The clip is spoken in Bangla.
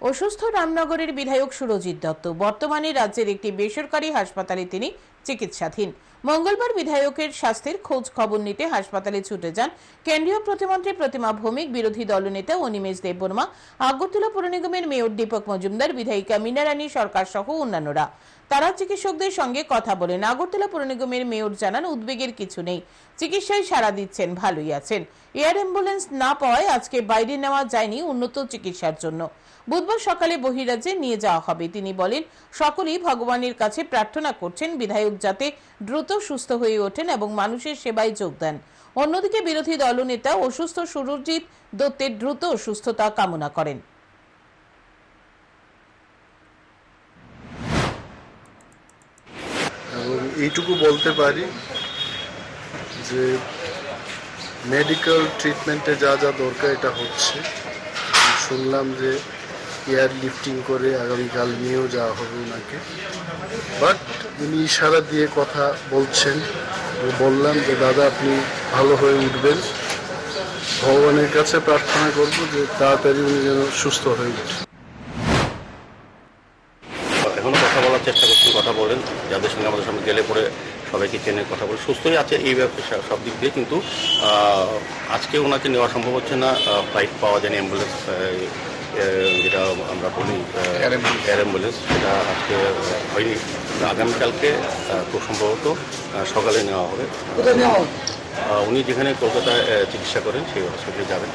অসুস্থ রামনগরের বিধায়ক সুরজিৎ দত্ত। বর্তমানে রাজ্যের একটি বেসরকারি হাসপাতালে তিনি চিকিৎসাধীন। মঙ্গলবার বিধায়কের স্বাস্থ্যের খোঁজ খবর নিতে হাসপাতালে ছুটে যান কেন্দ্রীয় প্রতিমন্ত্রী প্রতিমা ভৌমিক, বিরোধী দলনেতা অনিমেষ দেববর্মা, আগরতলা পুর নিগমের মেয়র দীপক মজুমদার, বিধায়িকা মীনা রানী সরকার সহ অন্যান্যরা। তারা চিকিৎসকদের সঙ্গে কথা বলেন। আগরতলা পুর নিগমের মেয়র জানান, উদ্বেগের কিছু নেই। চিকিৎসায় সাড়া দিচ্ছেন, ভালোই আছেন। এয়ার অ্যাম্বুলেন্স না পাওয়ায় আজকে বাইরে নেওয়া যায়নি উন্নত চিকিৎসার জন্য। বুধবার সকালে বহিরাজ্যে নিয়ে যাওয়া হবে। তিনি বলেন, সকলেই ভগবানের কাছে প্রার্থনা করছেন, বিধায়ক যাতে দ্রুত সুস্থ হয়ে ওঠেন এবং মানুষের সেবায় যোগ দেন। অন্যদিকে বিরোধী দলনেতা অসুস্থ সুরজিৎ দত্তের দ্রুত সুস্থতা কামনা করেন। এইটুকু বলতে পারি যে মেডিকেল ট্রিটমেন্টে যা যা দরকার এটা হচ্ছে। শুনলাম যে এয়ার লিফটিং করে আগামীকাল নিয়েও যাওয়া হবে ওনাকে। বাট উনি ইশারা দিয়ে কথা বলছেন। বললাম যে, দাদা, আপনি ভালো হয়ে উঠবেন। ভগবানের কাছে প্রার্থনা করব যে, তাড়াতাড়ি উনি যেন সুস্থ হয়ে উঠে এখনও কথা বলার চেষ্টা করছেন, কথা বলেন। যাদের সঙ্গে আমাদের সঙ্গে গেলে পরে সবাইকে চেনে কথা বলে, সুস্থই আছে এই ব্যাপারে সব- সব দিক দিয়ে। কিন্তু আজকে ওনাকে নেওয়া সম্ভব হচ্ছে না। ফ্লাইট পাওয়া যায়নি অ্যাম্বুলেন্স যেটা আমরা বলি অ্যাম্বুলেন্স সেটা আজকে হয়নি। আগামীকালকে খুব সম্ভবত সকালে নেওয়া হবে। উনি যেখানে কলকাতায় চিকিৎসা করেন সেই হসপিটালে যাবেন।